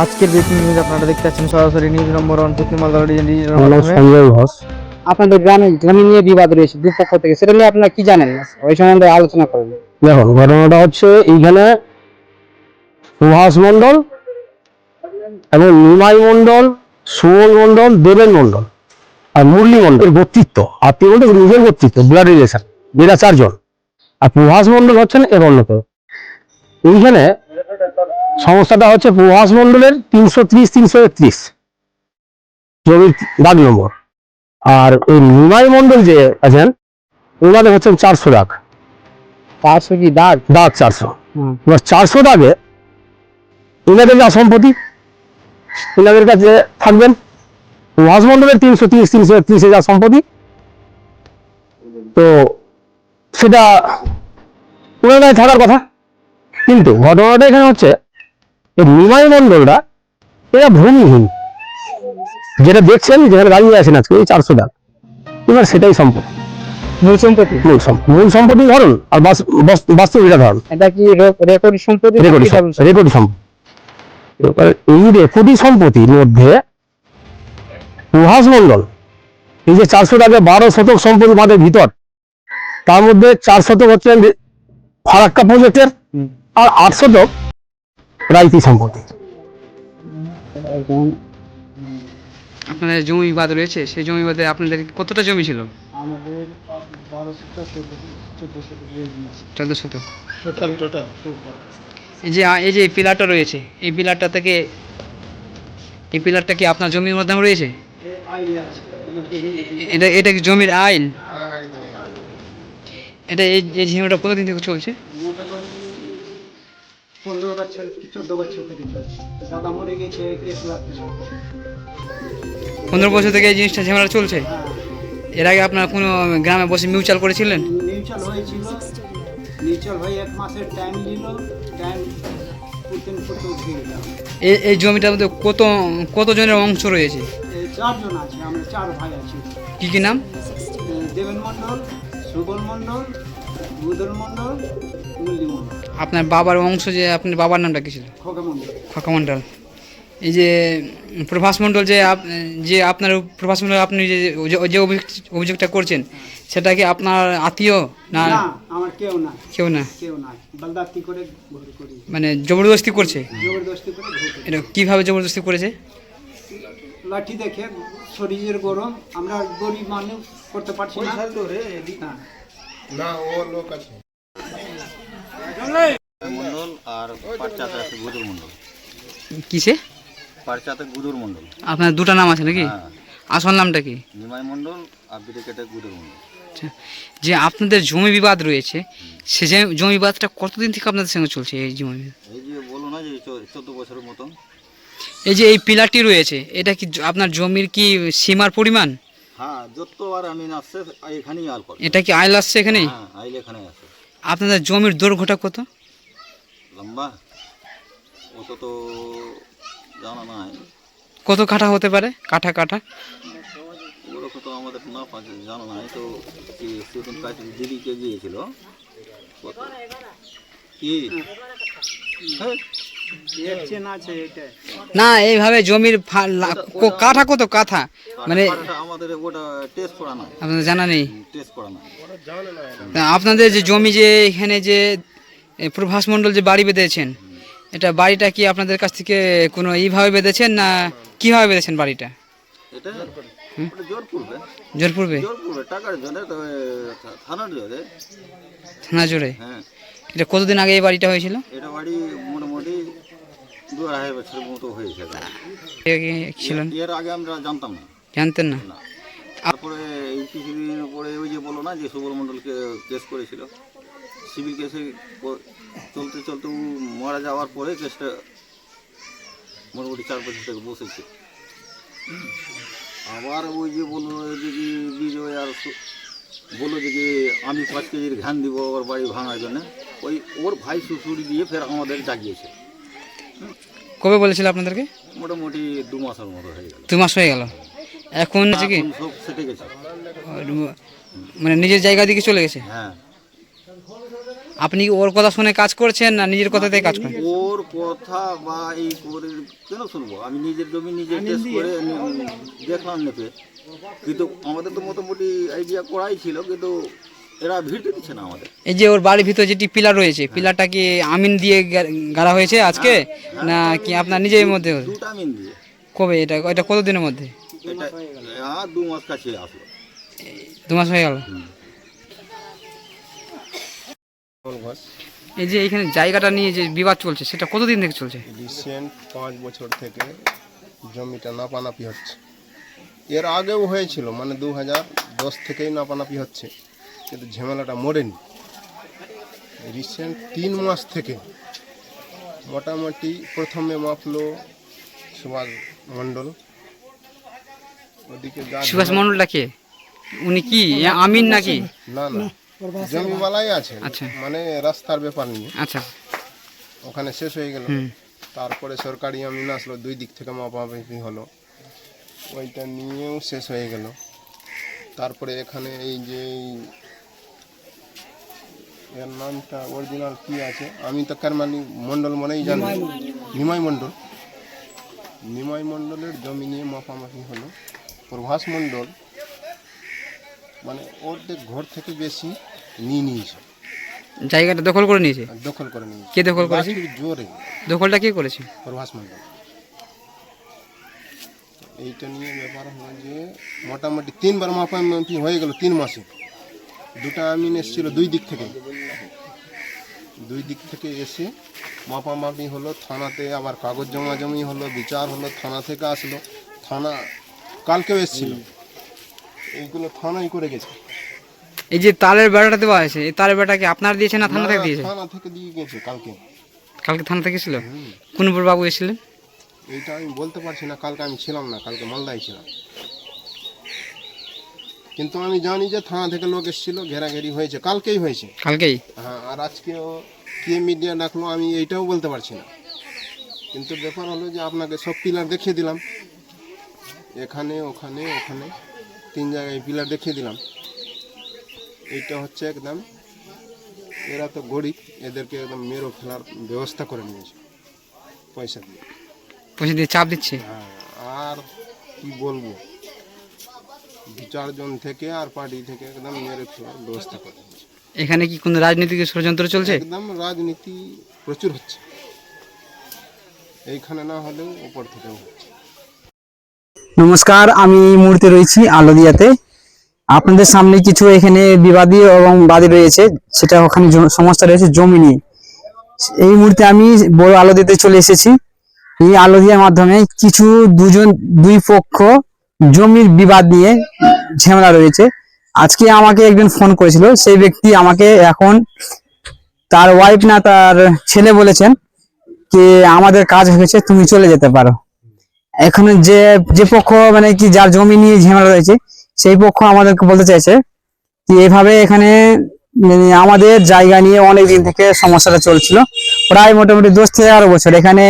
আজকের breaking news আপনারা দেখতে পাচ্ছেন সরাসরি নিউজ নম্বর ওয়ান পশ্চিম মালদা ডিজিটাল মাধ্যমে। সঞ্জয় ঘোষ। আপনাদের গ্রামে জমি নিয়ে বিবাদ রয়েছে দুপক্ষ থেকে। সেটা নিয়ে আপনারা কি জানেন? ওই সম্বন্ধে আলোচনা করেন। দেখুন ঘটনাটা হচ্ছে এইখানে সুভাষ মন্ডল এবং নিমাই মন্ডল সুমন মন্ডল দেবেন মন্ডল আর মুরলী মন্ডল এর কর্তৃত্ব। আত্মীয় বলতে নিজের কর্তৃত্ব ব্লাড রিলেশন এরা চারজন। আর প্রভাস মন্ডল হচ্ছেন এর অন্যতম এইখানে সমস্যাটা হচ্ছে প্রভাস মন্ডলের তিনশো ত্রিশ তিনশো একত্রিশ। জমির দাগ নম্বর। আর এই নিমাই মন্ডল যে আছেন ওনাদের হচ্ছেন চারশো দাগ। পাঁচশো কি দাগ? দাগ চারশো। এবার চারশো দাগে এনাদের যা সম্পত্তি এনাদের কাছে থাকবেন রাজমন্ডলের তিনশো তিরিশ তিনশো একত্রিশে যা সম্পত্তি। তো সেটা ওনারাই থাকার কথা। কিন্তু ঘটনাটা এখানে হচ্ছে এই নিমাই মন্ডলরা এরা ভূমিহীন। যেটা দেখছেন যেখানে দাঁড়িয়ে আছেন আজকে এই চারশো দাগ এবার সেটাই সম্পদ। মূল সম্পত্তি? মূল সম্পত্তি মূল সম্পত্তি ধরুন আর বাস- বাস- বাস্তব এটা ধরুন। এটা কি রেকর্ড সম্পত্তি না রেকর্ড কি রেকর্ড সম্পত্তি। এবার এই রেকর্ডি সম্পত্তির মধ্যে প্রভাস মন্ডল এই যে চারশো টাকা বারো শতক সম্পত্তি মাঠের ভিতর তার মধ্যে চার শতক হচ্ছে ফারাক্কা প্রজেক্টের আর আট শতক রাইতি সম্পত্তি আপনাদের জমি বিবাদ রয়েছে সেই জমি বিবাদে আপনাদের কতটা জমি ছিল? আমাদের চোদ্দ শতক এই যে এই যে পিলারটা রয়েছে এই পিলারটা থেকে এই পিলারটা কি আপনার জমির মাধ্যমে রয়েছে? এটা এটা কি জমির আইন? এটা এই এই ঝিমাটা কতদিন থেকে চলছে? পনেরো বছর চোদ্দ বছর থেকে দাদা মরে গেছে কেস লাগছে পনেরো বছর থেকে এই জিনিসটা ঝিমাটা চলছে? এর আগে আপনার কোনো গ্রামে বসে মিউচুয়াল করেছিলেন? নিউচাল হয়েছিল। নিউচাল হয়ে এক মাসের টাইম নিল টাইম এই এই জমিটার মধ্যে কত কত জনের অংশ রয়েছে? চারজন আছে আমরা চার ভাই আছি। কি কি নাম? দেবেন মণ্ডল সুবল মণ্ডল মণ্ডল মণ্ডল আপনার বাবার অংশ যে আপনার বাবার নামটা কি ছিল? খোকা মণ্ডল খোকা মণ্ডল এই যে প্রভাস মণ্ডল যে আপ- যে আপনার প্রভাস মণ্ডল আপনি যে যে- যে অভিযোগ- অভিযোগটা করছেন সেটা কি আপনার আত্মীয় না না আমার কেউ না। কেউ না? কেউ না। বলদাতি করে মানে জবরদস্তি করছে? জবরদস্তি করে এটা কীভাবে জবরদস্তি করেছে? লাঠি দেখে শরীরের গরম। আমরা গরিব মানুষ করতে পারছি না। মন্ডল আর পাটচাতে আছে গুদুর মন্ডল। কিসে? পাটচাতে গুদুর মন্ডল। আপনার দুটো নাম আছে নাকি? হ্যাঁ। আসল নামটা কি? নিমাই মন্ডল আর বিরেকেটে গুদুর মন্ডল। আচ্ছা। যে আপনাদের জমি বিবাদ রয়েছে সে যে জমি বিবাদটা কতদিন থেকে আপনাদের সঙ্গে চলছে এই জমি বিবাদ? এই যে বলো না যে চোদ্দ বছরের মতন। এই যে এই পিলারটি রয়েছে এটা কি আপনার জমির কি সীমার পরিমাণ? হ্যাঁ যত আর আমি আসছে এখানেই আর করে। এটা কি আইল আসছে এখানে? হ্যাঁ আইলে এখানে আছে। আপনাদের জমির দৈর্ঘ্যটা কত? লম্বা? অত তো জানা নাই। কত কাঠা হতে পারে? কাঠা কাঠা? ওরকম তো আমাদের না জানা নাই। তো কি সেদিন কাছে দিদিকে গিয়েছিল কত? কি? হ্যাঁ। এটা না এইভাবে জমির কাঠা কত কাঠা? মানে আপনাদের জানা নেই? আপনাদের যে জমি যে এখানে যে প্রভাস মণ্ডল যে বাড়ি বেঁধেছেন এটা বাড়িটা কি আপনাদের কাছ থেকে কোনো এইভাবে বেঁধেছেন না কীভাবে বেঁধেছেন বাড়িটা? এটা জোর পূর্বে জোর পড়বে টাকার জন্য তবে থা- থানার জোরে। থানা জোরে? হ্যাঁ। এটা কতদিন আগে এই বাড়িটা হয়েছিল? এটা বাড়ি মোটামুটি দু আড়াই বছরের মতো হয়েছে এখন। এ কি ছিলেন এর আগে আমরা জানতাম না। জানতেন না? তারপরে এই কিছুদিন পরে ওই যে বলো না যে সুবল মণ্ডলকে কেস করেছিল সিভিল কেসে চলতে চলতে মারা যাওয়ার পরে কেসটা মোটামুটি চার বছর থেকে বসেছে। আবার ওই যে বলল যে কি বিজয় আর বলল যে কি আমি পাঁচ কেজির ঘ্যান দিব ওর বাড়ি ভাঙার জন্য ওই ওর ভাই শ্বশুর দিয়ে ফের আমাদের জাগিয়েছে। কবে বলেছিল আপনাদেরকে? মোটামুটি দু মাসের মতো হয়ে গেল। দু মাস হয়ে গেল। এখন হচ্ছে কি? সব সেটে গেছে। মানে নিজের জায়গা দিকে চলে গেছে? হ্যাঁ। আপনি কি ওর কথা শুনে কাজ করছেন না নিজের কথাতে কাজ করছেন ওর কথা বা এই করে কেন শুনব? আমি নিজের জমি নিজে টেস্ট করে দেখলাম নেপে কিন্তু আমাদের তো মোটামুটি আইডিয়া করাই ছিল কিন্তু এরা ভিড়তে দিচ্ছে না আমাদের। এই যে ওর বাড়ির ভিতরে যেটি পিলার রয়েছে পিলারটা কি আমিন দিয়ে গা- গাড়া হয়েছে আজকে? না কি আপনার নিজের মধ্যে? দুটা দিয়ে। কবে এটা এটা কত দিনের মধ্যে? এটা দু মাস কাছে আসলো। দু মাস হয়ে গেল? এই যে এখানে জায়গাটা নিয়ে যে বিবাদ চলছে সেটা কতদিন থেকে চলছে? রিসেন্ট পাঁচ বছর থেকে জমিটা নাপানাপি হচ্ছে। এর আগেও হয়েছিল মানে দু হাজার দশ থেকেই নাপানাপি হচ্ছে। কিন্তু ঝামেলাটা মরেনি। রিসেন্ট তিন মাস থেকে মোটামুটি প্রথমে মাপলো সুভাষ মণ্ডল। ওদিকে সুভাষ মন্ডলটা কে? উনি কি? আমিন নাকি? না না। জমিওয়ালাই আছে আচ্ছা। মানে রাস্তার ব্যাপার নিয়ে। আচ্ছা। ওখানে শেষ হয়ে গেল। তারপরে সরকারি আমিন আসলো দুই দিক থেকে মাপামাপি হলো। ওইটা নিয়েও শেষ হয়ে গেল। তারপরে এখানে এই যে এর নামটা অরিজিনাল কি আছে? আমি তো কারমানি মণ্ডল মনেই জানি নিমাই মণ্ডল। নিমাই মণ্ডলের জমি নিয়ে মাপামাপি হলো। প্রভাস মণ্ডল মানে ওদের ঘর থেকে বেশি নিয়ে নিয়েছে। জায়গাটা দখল করে নিয়েছে? আর দখল করে নিয়েছে। কে দখল করেছে? জোরে। দখলটা কে করেছে? প্রভাস মণ্ডল। এইটা নিয়ে ব্যাপার হলো যে মোটামুটি তিনবার মাপামাপি হয়ে গেল তিন মাসে। দুটা আমিন এসেছিল দুই দিক থেকে। দুই দিক থেকে এসে মাপামাপি হলো থানাতে আবার কাগজ জমা জমি হলো বিচার হলো থানা থেকে আসলো। থানা কালকেও এসেছিল। এইগুলো থানাই করে গেছে। এই যে তারের বেড়াটা দেওয়া আছে এই তারের বেড়াটা কি আপনার দিয়েছে না থানা থেকে দিয়েছে? থানা থেকে দিয়ে গেছে কালকে। কালকে থানা থেকে ছিল? কুনপুর বাবু এসেছিলেন? এইটা আমি বলতে পারছি না কালকে আমি ছিলাম না কালকে মালদায় ছিলাম। কিন্তু আমি জানি যে থানা থেকে লোক এসেছিল ঘেরাঘেরি হয়েছে কালকেই হয়েছে। কালকেই? হ্যাঁ আর আজকেও কে মিডিয়া ডাকলো আমি এইটাও বলতে পারছি না। কিন্তু ব্যাপার হলো যে আপনাকে সব পিলার দেখিয়ে দিলাম। এখানে ওখানে ওখানে তিন জায়গায় পিলার দেখিয়ে দিলাম। এইটা হচ্ছে একদম এরা তো গরিব এদেরকে একদম মেরো ফেলার ব্যবস্থা করে নিয়েছে। পয়সা দিয়ে। পয়সা দিয়ে চাপ দিচ্ছে? হ্যাঁ, আর কি বলব? দু চারজন থেকে আর পার্টি থেকে একদম মেরে ফেলার ব্যবস্থা করে। এখানে কি কোনো রাজনৈতিক ষড়যন্ত্র চলছে? একদম রাজনীতি প্রচুর হচ্ছে। এইখানে না হলেও উপর থেকেও হচ্ছে। নমস্কার আমি এই মুহূর্তে রয়েছি আলোদিয়াতে। আপনাদের সামনে কিছু এখানে বিবাদী এবং বাদী রয়েছে সেটা ওখানে সমস্যা রয়েছে জমি নিয়ে। এই মুহূর্তে আমি বড় আলোদিয়াতে চলে এসেছি। এই আলোদিয়ার মাধ্যমে কিছু দুজন দুই পক্ষ জমির বিবাদ নিয়ে ঝামেলা রয়েছে। আজকে আমাকে একজন ফোন করেছিল, সেই ব্যক্তি আমাকে এখন তার ওয়াইফ না, তার ছেলে বলেছেন যে, আমাদের কাজ হয়েছে, তুমি চলে যেতে পারো। এখন যে যে পক্ষ মানে কি, যার জমি নিয়ে ঝামেলা রয়েছে, সেই পক্ষ আমাদেরকে বলতে চাইছে যে, এভাবে এখানে মানে আমাদের জায়গা নিয়ে অনেক দিন থেকে সমস্যাটা চলছিল। প্রায় মোটামুটি দশ থেকে এগারো বছর এখানে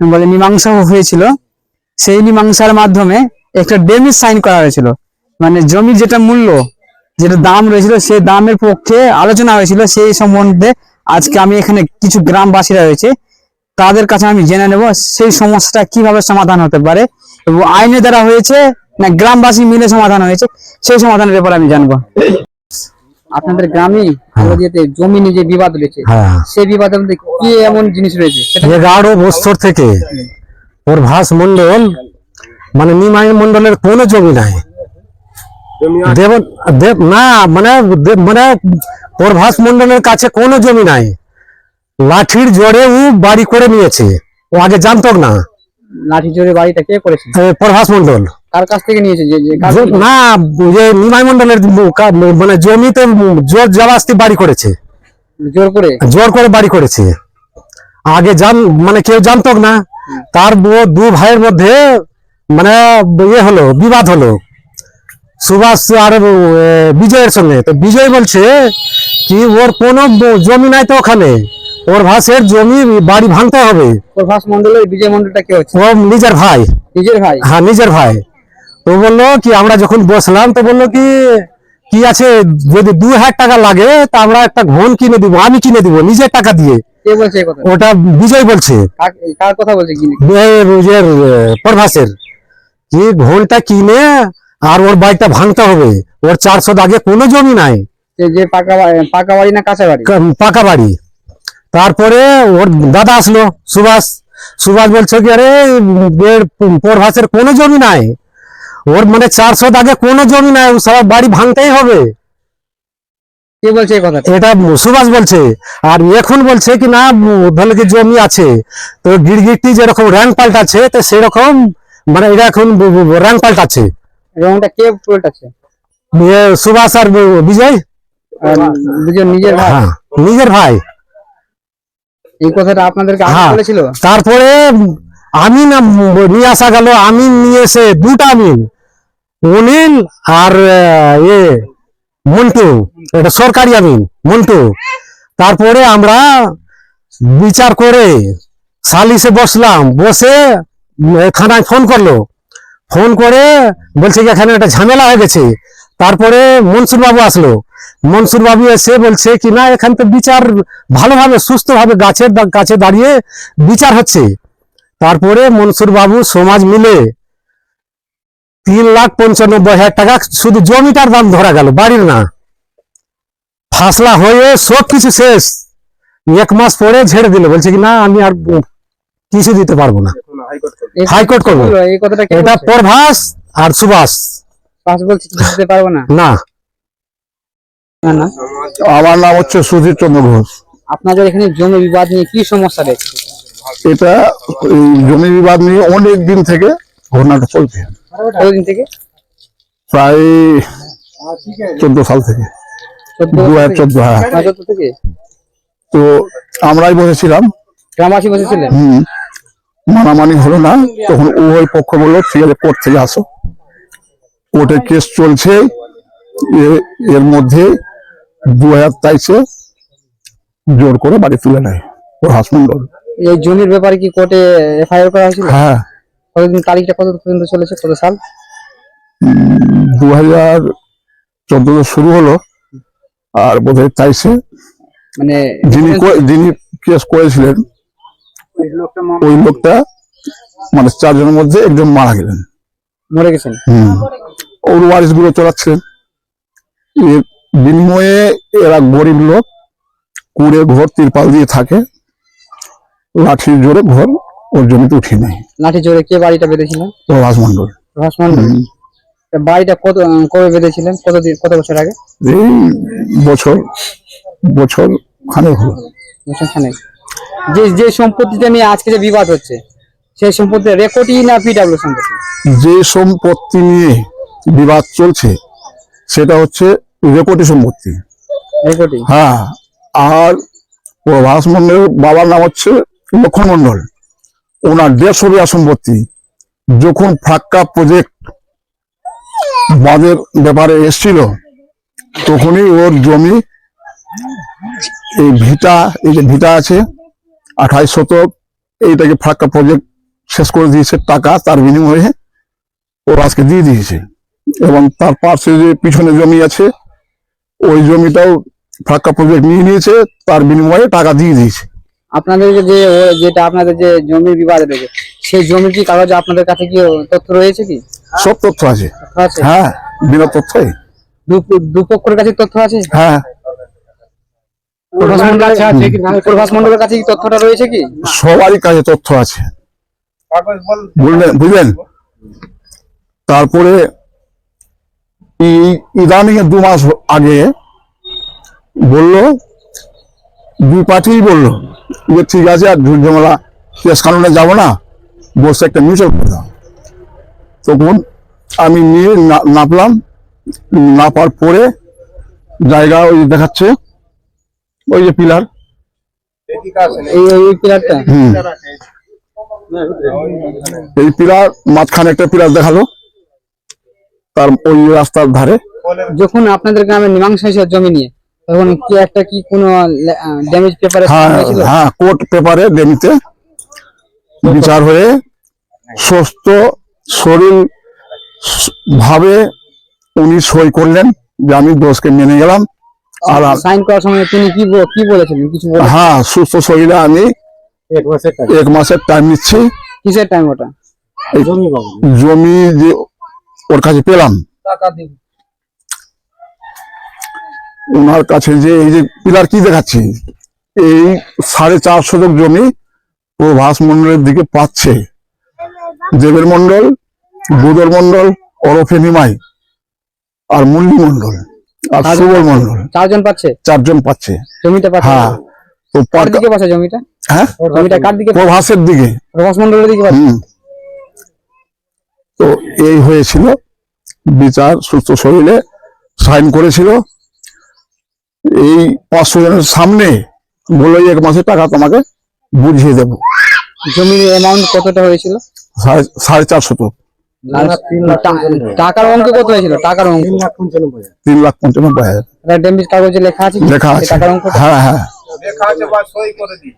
বলে মীমাংসা হয়েছিল। সেই মীমাংসার মাধ্যমে একটা ডেমিস সাইন করা হয়েছিল। মানে জমির যেটা মূল্য যেটা দাম রয়েছিল সেই দামের পক্ষে আলোচনা হয়েছিল। সেই সম্বন্ধে আজকে আমি এখানে কিছু গ্রামবাসীরা রয়েছে তাদের কাছে আমি জেনে নেব সেই সমস্যাটা কীভাবে সমাধান হতে পারে এবং আইনে দ্বারা হয়েছে না গ্রামবাসী মিলে সমাধান হয়েছে সেই সমাধানের ব্যাপারে আমি জানব। আপনাদের গ্রামে আলোদিয়াতে জমি নিয়ে যে বিবাদ রয়েছে হ্যাঁ। সেই বিবাদের মধ্যে কি এমন জিনিস রয়েছে? এগারো বছর থেকে প্রভাস মন্ডল মানে নিমাই মন্ডলের কোনো জমি নাই। দেব দেব না মানে দেব- মানে প্রভাস মন্ডলের কাছে কোনো জমি নাই। লাঠির জোরে ও বাড়ি করে নিয়েছে। ও আগে জানতো না। লাঠি জোরে বাড়িটা কে করেছে? প্রভাস মন্ডল কার কাছ থেকে নিয়েছে? যে না যে নিমাই মন্ডলের মানে জমিতে জোর জবাস্তি বাড়ি করেছে। জোর করে? জোর করে বাড়ি করেছে। আগে জান মানে কেউ জানতো না। তার দু ভাইয়ের মধ্যে মানে ইয়ে হলো বিবাদ হলো। সুভাষ আর বিজয়ের সঙ্গে। তো বিজয় বলছে কি ওর কোনো জমি নাই তো ওখানে। ওর ভাসের জমি বাড়ি ভাঙতে হবে। প্রভাস মন্ডলের বিজয় মন্ডলটা কে হচ্ছে? ও নিজের ভাই। নিজের ভাই? হ্যাঁ নিজের ভাই। তো বলল কি আমরা যখন বসলাম তো বলল কি কি আছে যদি দু হাজার টাকা লাগে তা আমরা একটা ঘন কিনে দিব আমি কিনে দিব নিজের টাকা দিয়ে। কে বলছে কথা ওটা বিজয় বলছে। কার কথা বলছে প্রভাসের। কি ঘণ্টা কিনে আর ওর বাড়িটা ভাঙতে হবে ওর চারশো দাগে কোনো জমি নাই। যে- যে পাকা পাকা বাড়ি না কাঁচা বাড়ি? পাকা বাড়ি। তারপরে ওর দাদা আসলো সুভাষ। সুভাষ বলছে কি আরে এর প্রভাসের কোনো জমি নাই। ওর মানে চারশো দাগে কোনো জমি নাই ও সব বাড়ি ভাঙতেই হবে। কে বলছে কথা এটা সুভাষ বলছে। আর এখন বলছে কি না কি জমি আছে? তো গিরগিটি যেরকম র্যাঙ্ক পাল্টাচ্ছে তো সেরকম মানে এটা এখন র্যাঙ্ক পাল্টাচ্ছে। রংটা কে পাল্টাচ্ছে? এ সুভাষ আর বিজয়? নিজের ভাই। হ্যাঁ নিজের ভাই। এই কথাটা আপনাদেরকে আগে হ্যাঁ। বলেছিল? তারপরে আমি না নিয়ে আসা গেল আমি নিয়ে এসে দুটা আমিন অনিল আর এ মন্টু এটা সরকারি আমিন মন্টু। তারপরে আমরা বিচার করে সালিসে বসলাম বসে থানায় ফোন করল। ফোন করে বলছে কি এখানে একটা ঝামেলা হয়ে গেছে। তারপরে মনসুর বাবু আসলো। মনসুর বাবু এসে বলছে কি, না, এখান তো বিচার ভালোভাবে, সুস্থভাবে গাছের কাছে দাঁড়িয়ে বিচার হচ্ছে। তারপরে মনসুর বাবু সমাজ মিলে তিন লাখ পঞ্চানব্বই হাজার টাকা শুধু জমিটার দাম ধরা গেল, বাড়ির না। ফাসলা হয়ে সব কিছু শেষ। এক মাস পরে ঝেড়ে দিল। বলছে কি, না, আমি আর কিছু দিতে পারব না। হাইকোর্ট করব। এই কথাটা কে এটা প্রভাস আর সুভাষ। পাশ বলছে দিতে পারব না? না। আমার নাম হচ্ছে সুধীর চন্দ্র ঘোষ। আপনাদের এখানে জমি বিবাদ নিয়ে কি সমস্যা রয়েছে? এটা জমি বিবাদ নিয়ে অনেক দিন থেকে ঘটনাটা চলছে। কতদিন থেকে? প্রায় চোদ্দ সাল থেকে। দু হাজার চোদ্দ হ্যাঁ। থেকে? তো আমরাই বসেছিলাম। গ্রামবাসী বসেছিলেন? হম। মানামানি হলো না তখন উভয় পক্ষ বলল ঠিক আছে কোর্ট থেকে আসো। কোর্টের কেস চলছে এর মধ্যে দু হাজার তেইশে জোর করে বাড়ি তুলে নেয় ওর হাসমন্ডল এই জমির ব্যাপারে কি কোর্টে এফআইআর করা হয়েছিল? হ্যাঁ। কতদিন তারিখটা কত পর্যন্ত চলেছে কত সাল? দু হাজার চোদ্দতে শুরু হলো আর বোধহয় তেইশে। মানে যিনি যিনি কেস করেছিলেন ওই লোকটা মানে চারজনের মধ্যে একজন মারা গেলেন। মরে গেছেন? হুম। ওর ওয়ারিসগুলো চালাচ্ছেন এর বিনিময়ে এরা গরিব লোক কুড়ে ঘর তিরপাল দিয়ে থাকে। লাঠির জোরে ঘর ওর জমিতে উঠিয়ে নেয়। লাঠি জোরে কে বাড়িটা বেঁধেছিলেন? প্রভাস মন্ডল প্রভাস মন্ডল বাড়িটা কত কবে বেঁধেছিলেন? কতদিন কত বছর আগে? এই বছর বছর খানে হলো। বছর খানেক। যে যে সম্পত্তিটা নিয়ে আজকে যে বিবাদ হচ্ছে সেই সম্পত্তি রেকর্ডই না পিডাব্লিউ সম্পত্তি যে সম্পত্তি নিয়ে বিবাদ চলছে সেটা হচ্ছে রেকর্ডি সম্পত্তি। রেকর্ডই হ্যাঁ আর প্রভাস মন্ডলের বাবার নাম হচ্ছে লক্ষণ মন্ডল। ওনার দেড়শো বিঘা সম্পত্তি যখন ফাক্কা প্রজেক্ট বাঁধের ব্যাপারে এসছিল তখনই ওর জমি এই ভিটা এই যে ভিটা আছে আঠাইশ শতক এইটাকে ফাক্কা প্রজেক্ট শেষ করে দিয়েছে টাকা তার বিনিময়ে ওর আজকে দিয়ে দিয়েছে। এবং তার পাশে যে পিছনে জমি আছে ওই জমিটাও ফাঁকা প্রজেক্ট নিয়ে নিয়েছে তার বিনিময়ে টাকা দিয়ে দিয়েছে। আপনাদের যে যেটা আপনাদের যে জমির বিবাদ রয়েছে সেই জমির কি কাগজ আপনাদের কাছে কি তথ্য রয়েছে কি? সব তথ্য আছে। হ্যাঁ বিনা তথ্যই দুপক্ষের কাছে তথ্য আছে? হ্যাঁ। প্রভাস মন্ডলের প্রভাস মন্ডলের কাছে কি তথ্যটা রয়েছে কি? সবারই কাছে তথ্য আছে। বুঝলেন বুঝলেন? তারপরে ইদানিং দু মাস আগে বলল দুই পার্টি বলল যে ঠিক আছে আর ঝুটঝামেলা কেস কানুনে যাব না বসে একটা মিউচুয়াল করে দাও। তখন আমি নিয়ে না- নাপলাম নাপার পরে জায়গা ওই দেখাচ্ছে ওই যে পিলার। এই পিলার মাঝখানে একটা পিলার দেখাল। তার ওই রাস্তার ধারে। যখন আপনাদের গ্রামে মীমাংসা হয়েছিল জমি নিয়ে তখন কি একটা কি কোনো ড্যামেজ পেপারে হ্যাঁ কোর্ট পেপারে ডেমিতে বিচার হয়ে সুস্থ শরীর ভাবে উনি সই করলেন যে আমি দোষকে মেনে গেলাম। সাইন করার সময় তিনি কি কি বলেছিলেন কিছু হ্যাঁ সুস্থ শরীরে আমি এক মাসের টাইম নিচ্ছি। কিসের টাইম ওটা? জমি যে ওর কাছে পেলাম। ওনার কাছে যে এই যে পিলার কি দেখাচ্ছি? এই সাড়ে চার শতক জমি প্রভাস মন্ডলের দিকে পাচ্ছে। দেবের মন্ডল বুদর মন্ডল ওরফে নিমাই আর মুন্ডি মন্ডল আর সুবল মন্ডল চারজন পাচ্ছে? চারজন পাচ্ছে। জমিটা পাচ্ছে? হ্যাঁ। তো কার দিকে পাচ্ছে জমিটা? হ্যাঁ? জমিটা কার দিকে প্রভাসের দিকে। প্রভাস মন্ডলের দিকে পাচ্ছে? তো এই হয়েছিল বিচার সুস্থ শরীরে সাইন করেছিল। এই পাঁচশো জনের সামনে বলে এক মাসের টাকা তোমাকে বুঝিয়ে দেবো। জমির অ্যামাউন্ট কতটা হয়েছিল? সাড়ে সাড়ে চারশো টাকার অঙ্ক কত হয়েছিল? টাকার অঙ্ক? তিন লাখ পঞ্চানব্বই হাজার। ডেম্বিস কাগজে লেখা আছে লেখা আছে। টাকার অঙ্ক? হ্যাঁ হ্যাঁ। লেখা আছে বা সই করে দিই